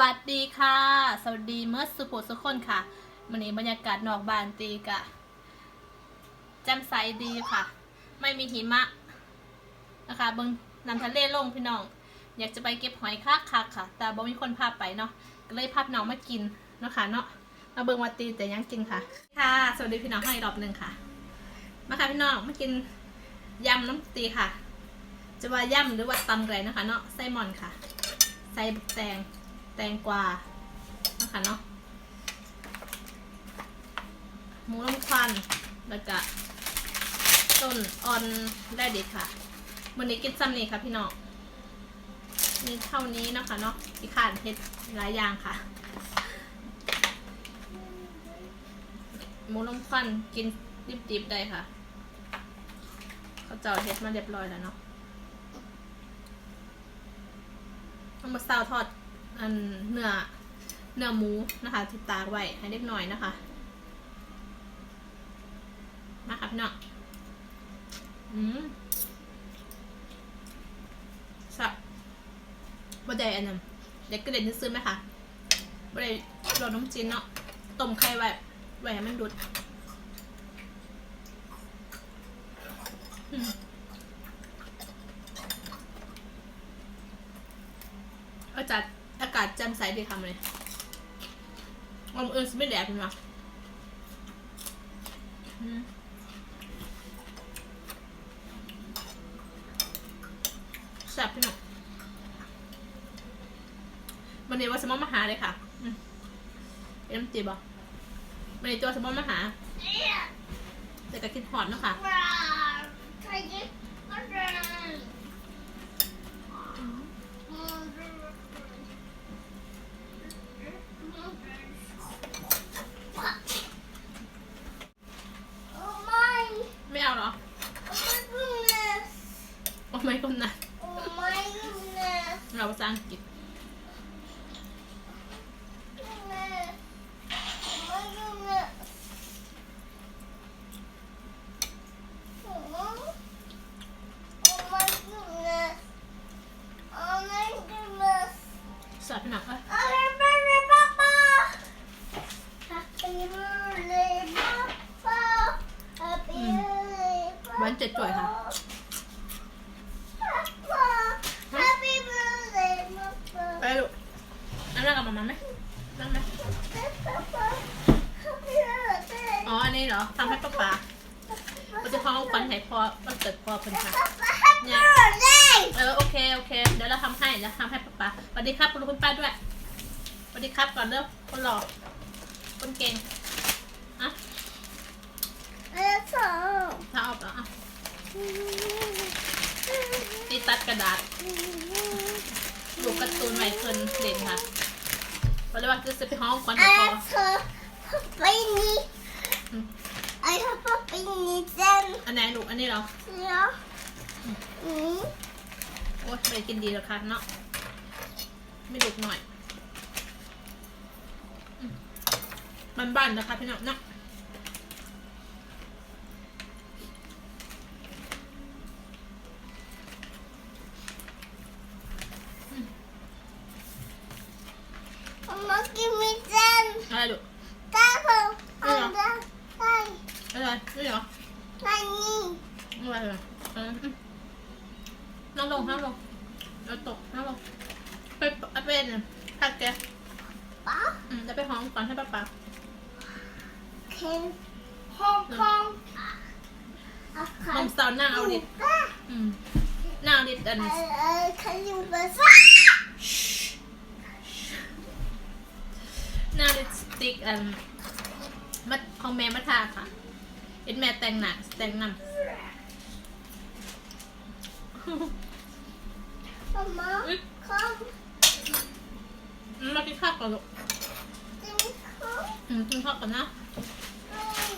วัสดีค่ะ สวัสดีเมื่อสุโขสุขคนค่ะวันนี้บรรยากาศนอกบ้านตีกะแจ่มใสดีค่ะ ไม่มีหิมะนะคะเบิงน้ำทะเลลงพี่น้อง อยากจะไปเก็บหอยคักคักค่ะ แต่บ่มีคนพาไปเนาะก็เลยพาพี่น้องมากินนะคะเนาะมาเบิงวัตีแต่ยังกินค่ะ ค่ะ สวัสดีพี่น้องให้รอบหนึ่งค่ะ มาค่ะพี่น้องมากินยำน้ำตีค่ะ จะว่าย่ำหรือว่าตำไรนะคะ เนาะไส้หมอนค่ะ ใส่แตง ตงกวานะคะเนาะหมูล้มควันแล้วก็ต้นออนแรดิดค่ะวันนี้กินซ้ำนี่ค่ะพี่น้องมีเท่านี้นะคะเนาะอีกขาดเห็ดหลายอย่างค่ะหมูล้มควันกินดิบๆได้ค่ะเขาเจาะเห็ดมาเรียบร้อยแล้วเนาะเอามาซาวทอด อันเนื้อเนื้อหมูนะคะที่ตากไว้ให้เล็กหน่อยนะคะ มาค่ะพี่น้องอืมสับบ่ได้อันนั้นเด็กกระเด็ดนซื้อไหมคะบ่ได้รอน้ำจีนเนาะต้มไข่ไว้ไว้ให้มันดุดอืม อากาศอากาศแจ่มใสดีค่ะเลยอมเอิญไม่แดดเป็นวะอืมแซ่บพี่หนุ่มวันนี้ว่าสมองมาหาเลยค่ะเอ็มจีบอะวันนี้ตัวสมองมาหาแต่ก็คิดหอดเนาะค่ะ ไม่เอาเหรอ โอ้ไม่ก้มนะเราภาษาอังกฤษสอดพี่หนักเอ้ยหวานเจ็ดจ่วยค่ะ Happy birthday, Papa. ไปลูกนั่งนั่งกับมามาไหมนั่งไหม Happy birthday. อ๋อ อั นนี้เหรอทำให้ป้าป๋าเราจะพอขวัญให้พอวันเกิดพอเพิ่นค่ะ Happy birthday. เออโอเคโอเค เดี๋ยวเราทำให้เดี๋ยวทำให้ป้าป๋าสวัสดีครับคุณลุงคุณป้าด้วยสวัสดีครับก่อนเด้อคนหล่อคนเก่งอะ Let's go. ถ้าออกแล้วอะตีตัดกระดาษลูกการ์ตูนใหม่เพิ่นเด่นค่ะเพราะว่าจะจะไปห้องขวัญ ให้พอ I have Papai. Mm. I have Papai then. อันไหนลูกอันนี้เหรอ Yeah. Mm. โอ้ยไปกินดีแล้วค่ะเนาะไม่ดุกหน่อยอืมบ้านๆนะคะพี่น้องเนาะ Mama, give me then. อะไรลูก Papa. Yeah. And then, hi. อะไรนี่เหรอ Honey. อะไรเหรอเอออืมนั่งลงนั่งลงเอาตกนั่งลงไปเอาเป็นพักแก Pa. อืมจะไปห้องก่อนให้ป้าป๋า Can Hong Kong. นมสาวนั่งเอาดิอืมนั่งเอาดิอัน Uh, can you buzz? หน้าลิปสติกอันมัดของแม่มาทาค่ะเอ็นแม่แต่งหนักแต่งน Mama, come. ำมากินข้าวก่อนลูก Then come. อืมกินข้าวก่อนนะ Hey.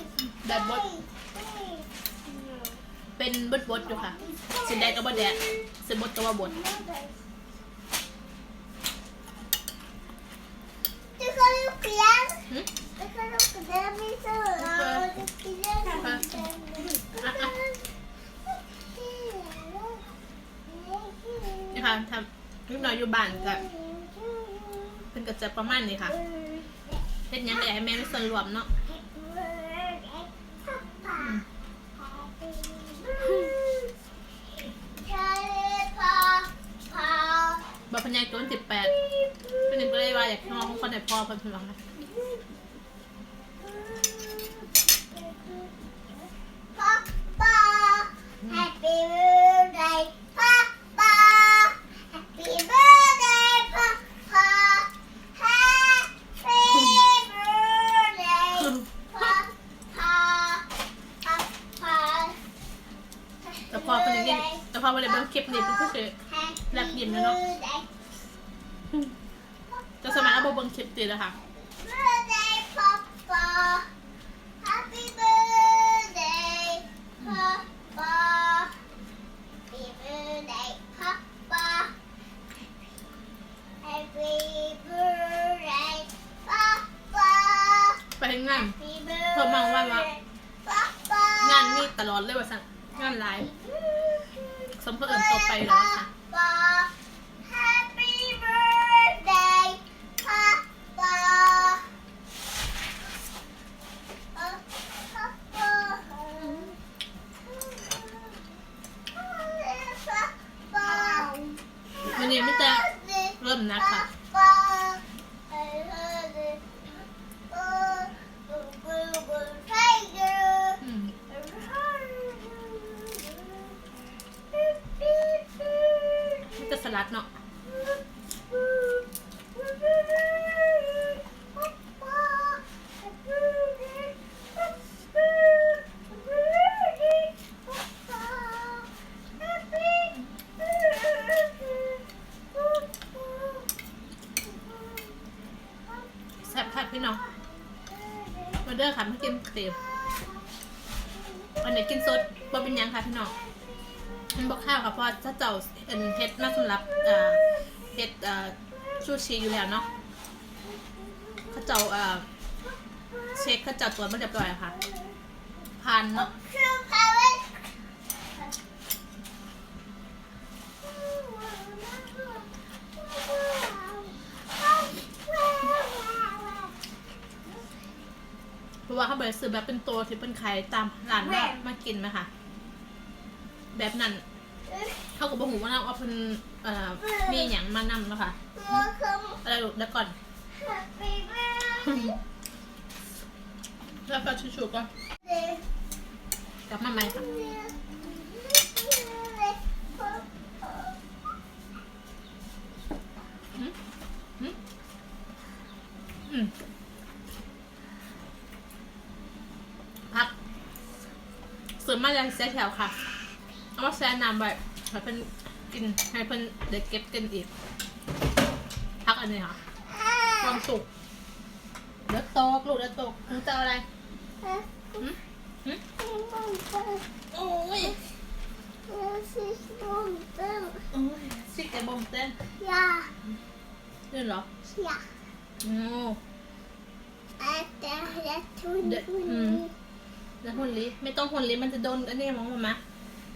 That what? Hey. เป็นบดบดๆอยู่ค่ะสิแดงกับบดแดงสิบดกับว่าบด Du kan jo klem. หึ Du kan jo klem i sola. Du klem. นี่ค่ะ ทำนิดหน่อยอยู่บ้านกับเป็นมันก็จะประมาณนี้ค่ะเป็นหยังไงให้แม่มีส่วนรวมเนาะบอพันยายตัวสิบแปดเป็นหนึ่งก็เลยว่าอยากให้น้องคนไหนพ่อคนพลังนะ Happy birthday, Papa. Happy birthday, Papa. Happy birthday, Papa. Papa. แต่ พ่อคนนี้แต่พ่อไม่ได้เบิ่งคลิปนี้เป็นผู้เชื่อ Lặp Happy giùm nữa không? birthday, จะสมัยเอาเบิ่งคลิปตีแล้วค่ะ birthday, Papa. Happy birthday, Papa. Happy birthday, Papa. Happy birthday, Papa. ไปให้งาน Happy เพิ่มมาว่าว่า birthday, Papa. งานนี่ตลอดเลยว่าสั่งงานไลฟ์ สมเพื่อนต่อไปแล้วค่ะ Papa. Happy birthday, Papa. Uh, Papa. วันนี้ไม่แต่เริ่มนักค่ะ รัดเนาะแซ่บค่ะพี่น้องมาเด้อค่ะมากินเต็มวันไหนกินสดบ่เป็นยังค่ะพี่น้อง มันบข้าวค่ะเพราะถ้าเจ้าเอ็นเฮ็ดมาสำหรับเอ่อเฮ็ดอ่อชูชีอยู่แล้วเนาะเขาเจ้าเอ่อเช็คเขาเจ้าตรวจมาเรียบร้อยแล้วค่ะผ่านเนาะเพราะว่าเขาบริสุทธิ์แบบเป็นตัวที่เป็นขายตามร้านว่ามากินไหมคะแบบนั้น เขาก็บอกหูว่าเราเอาเป็นเอ่อมีอย่างมานำแล้วค่ะอะไรลูกเดี๋ยวก่อนแล้วก็ชูๆก็กลับมาใหม่ค่ะอืมอืมอืมพักส่วนมากจะเสียแถวค่ะ เอามาแช่น้ำไว้ให้เพิ่นกินให้เพิ่นเด็กเก็บกันอีกพักอันนี้ค่ะความสุขเดี๋ยวโตกลูกเดี๋ยวโตกหนูจะเอาอะไรหืมหืมโอ้ยโอ้ยสิแกบอมเต้นนี่เหรอโอ้แล้วหุ่นลิไม่ต้องหุ่นลิมันจะโดนอันนี้มองมามะ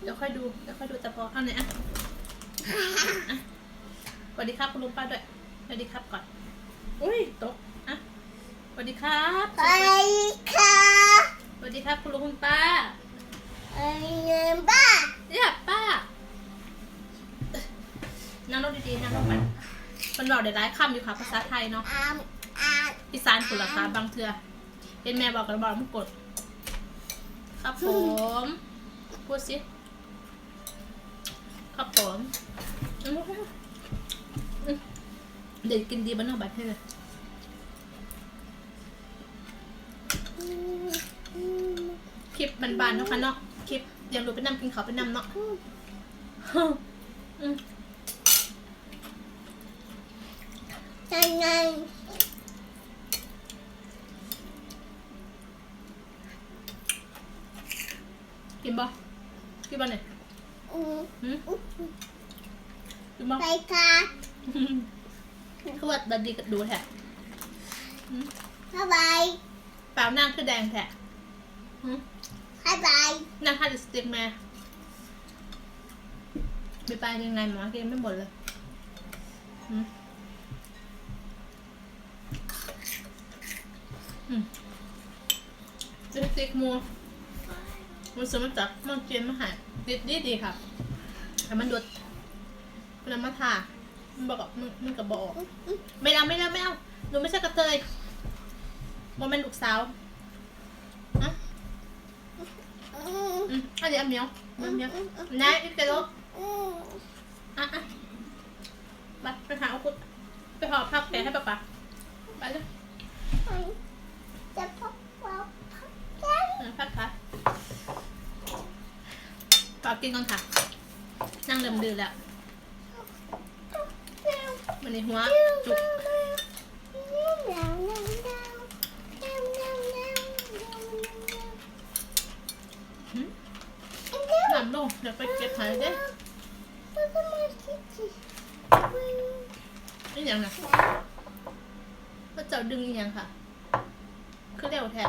เดี๋ยวค่อยดู เดี๋ยวค่อยดูแต่พอเอาไหนอยอะอะสวัสดีครับคุณลุงป้าด้วยสวัสดีครับก่อน อุ้ยตกอะสวัสดีครับสวัสดีครับคุณลุงคุณป้าเนี่ยป้า นั่งรถดีๆนั่งรถมันมันบอกได้หลายคำอยู่ค่ะภาษาไทยเนาะอีสานกุลคาบางเทือเห็นแม่บอกกันบอกมันกด ครับผม พูดสิ ครับผมอืมอืมเด็กกินดีบ้านนอกบ้านให้เลยคลิปบานๆเนาะค่ะเนาะคลิปเรียังรู้ไปนำกินเขาวไปนำเนาะอืมกินบ่กินบ่เนี่ย หืมกินบ่ไปค่ะคือว่าดันดีกับดูแท้หืมบ๊ายบายเปล่านั่งคือแดงแท้หืมบ๊ายบายนั่งทานลิปสติกมาไปไปยังไงหมอกินไม่หมดเลยหืมอืมติ๊กติ๊กมูมันซื้อมาจากเมันเกียนมาใหาย ดีดีดีค่ะแต่มันดูดมันเอามาทามันบอกกับมันมันกับบอกไม่เอาไม่เอาไม่เอาหนูไม่ใช่กระเทยมันเป็นลูกสาวนะอืมอันนี้อันเหนียวอันเหนียวนายอีกกระโดดอืมอะอะไปไปหาเอาคุณไปหอพักแกให้ป๊าป๊าไปเลย จะพบเราพักใจ เออพักค่ะป๊า กินก่อนค่ะ นั่งเริ่มดื้อแล้วมันในหัวจุกหืมน้ำลงเดี๋ยวไปเก็บหายเด้นี่ยังนะก็เจ้าดึงอีหยังค่ะ คือเร็วแท้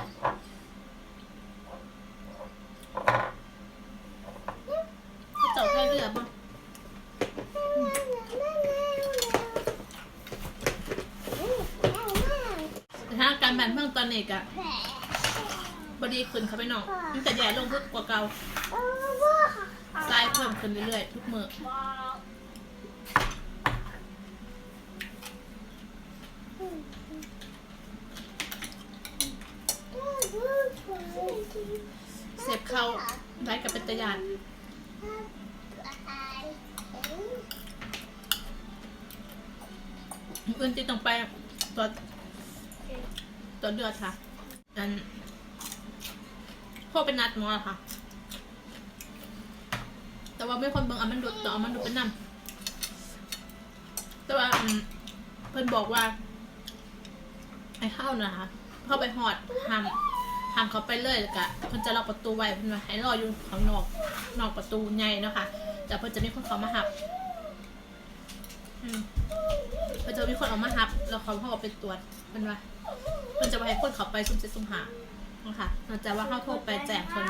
เจ้าแค่เรือบ่แต่ถ้าอา การแบนเพิ่งตอนนี้กะบดีขึ้นเขาไปหน่อยมันแต่แย่ลงกว่าเก่าทรายเพิ่มขึ้นเรื่อยๆทุกมือเสียบเข้าได้กับเป็นตะยานอื่นที่ต้องไปตัว ตัวเดือดค่ะอันพ่อเป็นนัดมอค่ะ แต่ว่าไม่คนเบิ่งเอามันดูดต่ออามันดูดเป็นน้ำแต่ว่าเพิ่นบอกว่า ไอ้ข้าวนะคะเข้าไปหอดห้ามห้ามเขาไปเลยแล้วก็เพิ่นจะล็อกประตูไว้เพิ่นว่าให้รออยู่ข้างนอกนอกประตูใหญ่เนาะคะแต่เพิ่นจะมีคนเขามาหับเพิ่นจะมีคนออกมาหับ แล้วเขาเขาเอาไปตรวจเพิ่นว่า เพิ่นจะไปให้คนเขาไปซุ่มเจ็ดซุ่มหานะคะนอกจากว่าเขาโทรไปแจ้งเพิ่น